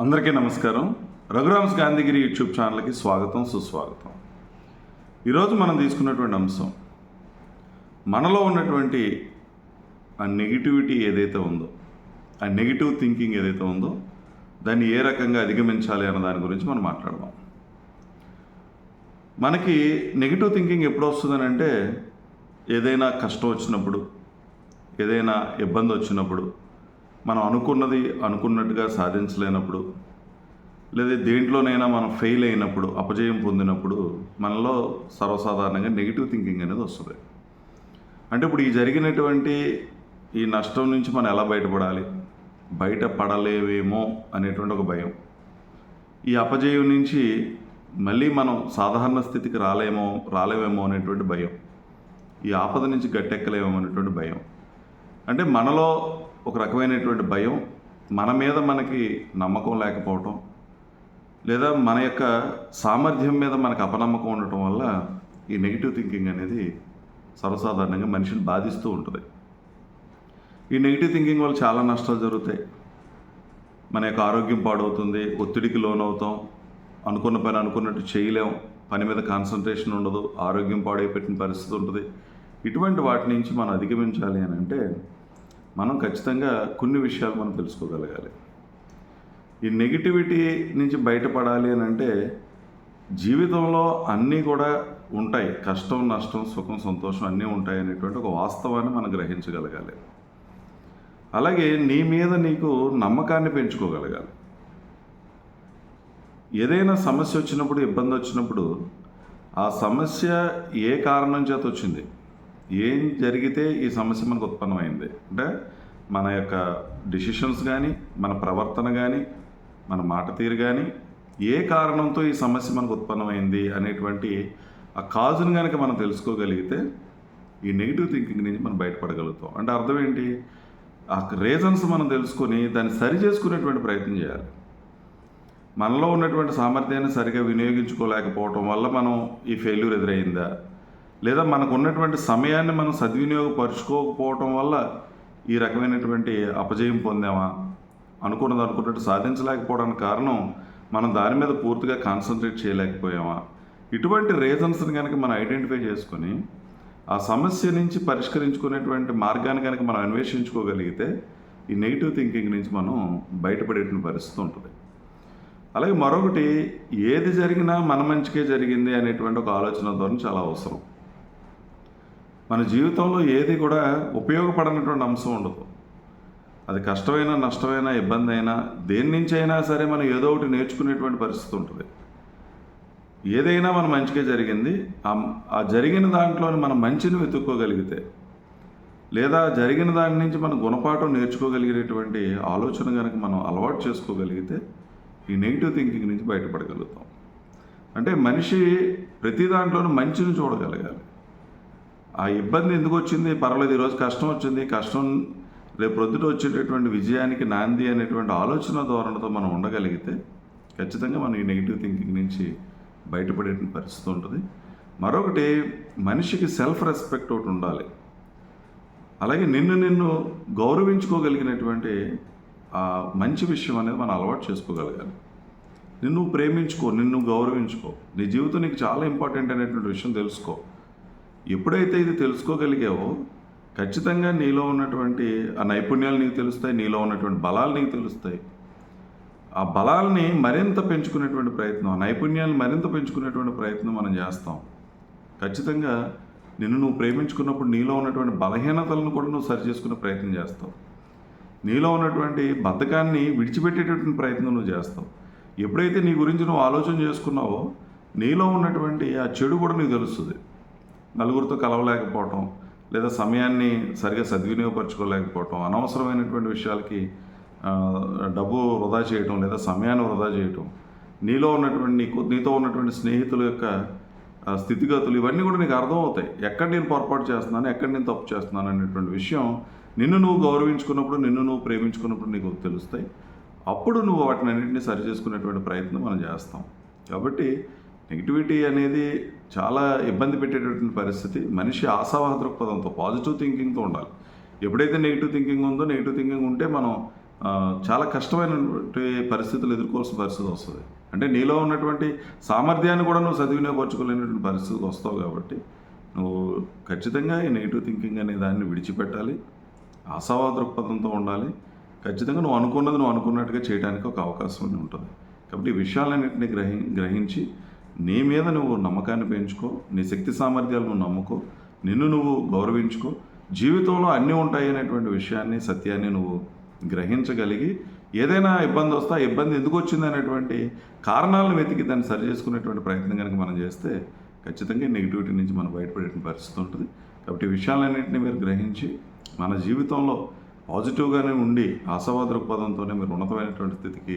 అందరికీ నమస్కారం. రఘురామ్స్ గాంధీగిరి యూట్యూబ్ ఛానల్కి స్వాగతం సుస్వాగతం. ఈరోజు మనం తీసుకున్నటువంటి అంశం మనలో ఉన్నటువంటి ఆ నెగిటివిటీ ఏదైతే ఉందో ఆ నెగిటివ్ థింకింగ్ ఏదైతే ఉందో దాన్ని ఏ రకంగా అధిగమించాలి అన్న దాని గురించి మనం మాట్లాడదాం. మనకి నెగిటివ్ థింకింగ్ ఎప్పుడు వస్తుందని అంటే ఏదైనా కష్టం వచ్చినప్పుడు ఏదైనా ఇబ్బంది వచ్చినప్పుడు మనం అనుకున్నది అనుకున్నట్టుగా సాధించలేనప్పుడు లేదా దేంట్లోనైనా మనం ఫెయిల్ అయినప్పుడు అపజయం పొందినప్పుడు మనలో సర్వసాధారణంగా నెగిటివ్ థింకింగ్ అనేది వస్తుంది. అంటే ఇప్పుడు ఈ జరిగినటువంటి ఈ నష్టం నుంచి మనం ఎలా బయటపడాలి? బయట పడలేవేమో అనేటువంటి ఒక భయం. ఈ అపజయం నుంచి మళ్ళీ మనం సాధారణ స్థితికి రాలేమో రాలేమేమో అనేటువంటి భయం. ఈ ఆపద నుంచి గట్టెక్కలేమో అనేటువంటి భయం. అంటే మనలో ఒక రకమైనటువంటి భయం మన మీద మనకి నమ్మకం లేకపోవటం లేదా మన యొక్క సామర్థ్యం మీద మనకు అపనమ్మకం ఉండటం వల్ల ఈ నెగిటివ్ థింకింగ్ అనేది సర్వసాధారణంగా మనిషిని బాధిస్తూ ఉంటుంది. ఈ నెగిటివ్ థింకింగ్ వల్ల చాలా నష్టాలు జరుగుతాయి. మన యొక్క ఆరోగ్యం పాడవుతుంది ఒత్తిడికి లోనవుతాం అనుకున్న పని అనుకున్నట్టు చేయలేం పని మీద కాన్సన్ట్రేషన్ ఉండదు ఆరోగ్యం పాడైపెట్టిన పరిస్థితి ఉంటుంది. ఇటువంటి వాటి నుంచి మనం అధిగమించాలి అని అంటే మనం ఖచ్చితంగా కొన్ని విషయాలు మనం తెలుసుకోగలగాలి. ఈ నెగిటివిటీ నుంచి బయటపడాలి అని అంటే జీవితంలో అన్నీ కూడా ఉంటాయి. కష్టం నష్టం సుఖం సంతోషం అన్నీ ఉంటాయి అనేటువంటి ఒక వాస్తవాన్ని మనం గ్రహించగలగాలి. అలాగే నీ మీద నీకు నమ్మకాన్ని పెంచుకోగలగాలి. ఏదైనా సమస్య వచ్చినప్పుడు ఇబ్బంది వచ్చినప్పుడు ఆ సమస్య ఏ కారణం చేత వచ్చింది? ఏం జరిగితే ఈ సమస్య మనకు ఉత్పన్నమైంది? అంటే మన యొక్క డిసిషన్స్ కానీ మన ప్రవర్తన కానీ మన మాట తీరు కానీ ఏ కారణంతో ఈ సమస్య మనకు ఉత్పన్నమైంది అనేటువంటి ఆ కాజును కనుక మనం తెలుసుకోగలిగితే ఈ నెగిటివ్ థింకింగ్ నుంచి మనం బయటపడగలుగుతాం. అంటే అర్థం ఏంటి? ఆ రీజన్స్ మనం తెలుసుకొని దాన్ని సరి చేసుకునేటువంటి ప్రయత్నం చేయాలి. మనలో ఉన్నటువంటి సామర్థ్యాన్ని సరిగా వినియోగించుకోలేకపోవటం వల్ల మనం ఈ ఫెయిల్యూర్ ఎదురైందా? లేదా మనకు ఉన్నటువంటి సమయాన్ని మనం సద్వినియోగపరుచుకోకపోవటం వల్ల ఈ రకమైనటువంటి అపజయం పొందామా? అనుకున్నది అనుకున్నట్టు సాధించలేకపోవడానికి కారణం మనం దాని మీద పూర్తిగా కాన్సన్ట్రేట్ చేయలేకపోయామా? ఇటువంటి రీజన్స్ని కనుక మనం ఐడెంటిఫై చేసుకొని ఆ సమస్య నుంచి పరిష్కరించుకునేటువంటి మార్గాన్ని కనుక మనం అన్వేషించుకోగలిగితే ఈ నెగిటివ్ థింకింగ్ నుంచి మనం బయటపడేటువంటి పరిస్థితి ఉంటుంది. అలాగే మరొకటి ఏది జరిగినా మన మంచికే జరిగింది అనేటువంటి ఒక ఆలోచన ధోరణి చాలా అవసరం. మన జీవితంలో ఏది కూడా ఉపయోగపడనటువంటి అంశం ఉండదు. అది కష్టమైనా నష్టమైనా ఇబ్బంది అయినా దేని నుంచి అయినా సరే మనం ఏదో ఒకటి నేర్చుకునేటువంటి పరిస్థితి ఉంటుంది. ఏదైనా మన మంచిగా జరిగింది ఆ- జరిగిన దాంట్లోని మనం మంచిని వెతుక్కోగలిగితే లేదా జరిగిన దాని నుంచి మనం గుణపాఠం నేర్చుకోగలిగేటువంటి ఆలోచన కనుక మనం అలవాటు చేసుకోగలిగితే ఈ నెగిటివ్ థింకింగ్ నుంచి బయటపడగలుగుతాం. అంటే మనిషి ప్రతి దాంట్లోనూ మంచిని చూడగలగాలి. ఆ ఇబ్బంది ఎందుకు వచ్చింది? పర్వాలేదు ఈరోజు కష్టం వచ్చింది. కష్టం రేపు ప్రొద్దుట వచ్చేటటువంటి విజయానికి నాంది అనేటువంటి ఆలోచన ధోరణితో మనం ఉండగలిగితే ఖచ్చితంగా మనం ఈ నెగిటివ్ థింకింగ్ నుంచి బయటపడేటువంటి పరిస్థితి ఉంటుంది. మరొకటి మనిషికి సెల్ఫ్ రెస్పెక్ట్ ఒకటి ఉండాలి. అలాగే నిన్ను నిన్ను గౌరవించుకోగలిగినటువంటి ఆ మంచి విషయం అనేది మనం అలవాటు చేసుకోగలగాలి. నిన్ను ప్రేమించుకో నిన్ను గౌరవించుకో. నీ జీవితం నీకు చాలా ఇంపార్టెంట్ అనేటువంటి విషయం తెలుసుకో. ఎప్పుడైతే ఇది తెలుసుకోగలిగావో ఖచ్చితంగా నీలో ఉన్నటువంటి ఆ నైపుణ్యాలు నీకు తెలుస్తాయి నీలో ఉన్నటువంటి బలాలు నీకు తెలుస్తాయి. ఆ బలాల్ని మరింత పెంచుకునేటువంటి ప్రయత్నం ఆ నైపుణ్యాలను మరింత పెంచుకునేటువంటి ప్రయత్నం మనం చేస్తాం. ఖచ్చితంగా నిన్ను నువ్వు ప్రేమించుకున్నప్పుడు నీలో ఉన్నటువంటి బలహీనతలను కూడా నువ్వు సరి చేసుకునే ప్రయత్నం చేస్తావు. నీలో ఉన్నటువంటి బద్ధకాన్ని విడిచిపెట్టేటటువంటి ప్రయత్నం నువ్వు చేస్తావు. ఎప్పుడైతే నీ గురించి నువ్వు ఆలోచన చేసుకున్నావో నీలో ఉన్నటువంటి ఆ చెడు కూడా నీకు తెలుస్తుంది. నలుగురితో కలవలేకపోవటం లేదా సమయాన్ని సరిగా సద్వినియోగపరచుకోలేకపోవటం అనవసరమైనటువంటి విషయాలకి డబ్బు వృధా చేయటం లేదా సమయాన్ని వృధా చేయటం నీలో ఉన్నటువంటి నీకు నీతో ఉన్నటువంటి స్నేహితుల యొక్క స్థితిగతులు ఇవన్నీ కూడా నీకు అర్థమవుతాయి. ఎక్కడ నేను పొరపాటు చేస్తున్నాను ఎక్కడ నేను తప్పు చేస్తున్నాను అనేటువంటి విషయం నిన్ను నువ్వు గౌరవించుకున్నప్పుడు నిన్ను నువ్వు ప్రేమించుకున్నప్పుడు నీకు తెలుస్తాయి. అప్పుడు నువ్వు వాటిని అన్నింటినీ సరి చేసుకునేటువంటి ప్రయత్నం మనం చేస్తాం. కాబట్టి నెగిటివిటీ అనేది చాలా ఇబ్బంది పెట్టేటటువంటి పరిస్థితి. మనిషి ఆశావాహ దృక్పథంతో పాజిటివ్ థింకింగ్తో ఉండాలి. ఎప్పుడైతే నెగిటివ్ థింకింగ్ ఉందో నెగిటివ్ థింకింగ్ ఉంటే మనం చాలా కష్టమైనటువంటి పరిస్థితులు ఎదుర్కోవాల్సిన పరిస్థితి వస్తుంది. అంటే నీలో ఉన్నటువంటి సామర్థ్యాన్ని కూడా నువ్వు సద్వినియోగపరచుకోలేనటువంటి పరిస్థితికి వస్తావు కాబట్టి నువ్వు ఖచ్చితంగా ఈ నెగిటివ్ థింకింగ్ అనే దాన్ని విడిచిపెట్టాలి. ఆశావాద దృక్పథంతో ఉండాలి. ఖచ్చితంగా నువ్వు అనుకున్నది నువ్వు అనుకున్నట్టుగా చేయడానికి ఒక అవకాశం ఉంటుంది. కాబట్టి ఈ విషయాలన్నింటినీ గ్రహి గ్రహించి నీ మీద నువ్వు నమ్మకాన్ని పెంచుకో నీ శక్తి సామర్థ్యాలు నువ్వు నమ్ముకో నిన్ను నువ్వు గౌరవించుకో జీవితంలో అన్నీ ఉంటాయి అనేటువంటి విషయాన్ని సత్యాన్ని నువ్వు గ్రహించగలిగి ఏదైనా ఇబ్బంది వస్తే ఆ ఇబ్బంది ఎందుకు వచ్చింది అనేటువంటి కారణాలను వెతికి దాన్ని సరి చేసుకునేటువంటి ప్రయత్నం కనుక మనం చేస్తే ఖచ్చితంగా నెగిటివిటీ నుంచి మనం బయటపడేటువంటి పరిస్థితి ఉంటుంది. కాబట్టి ఈ విషయాలన్నింటినీ మీరు గ్రహించి మన జీవితంలో పాజిటివ్గానే ఉండి ఆశావాద దృక్పథంతోనే మీరు ఉన్నతమైనటువంటి స్థితికి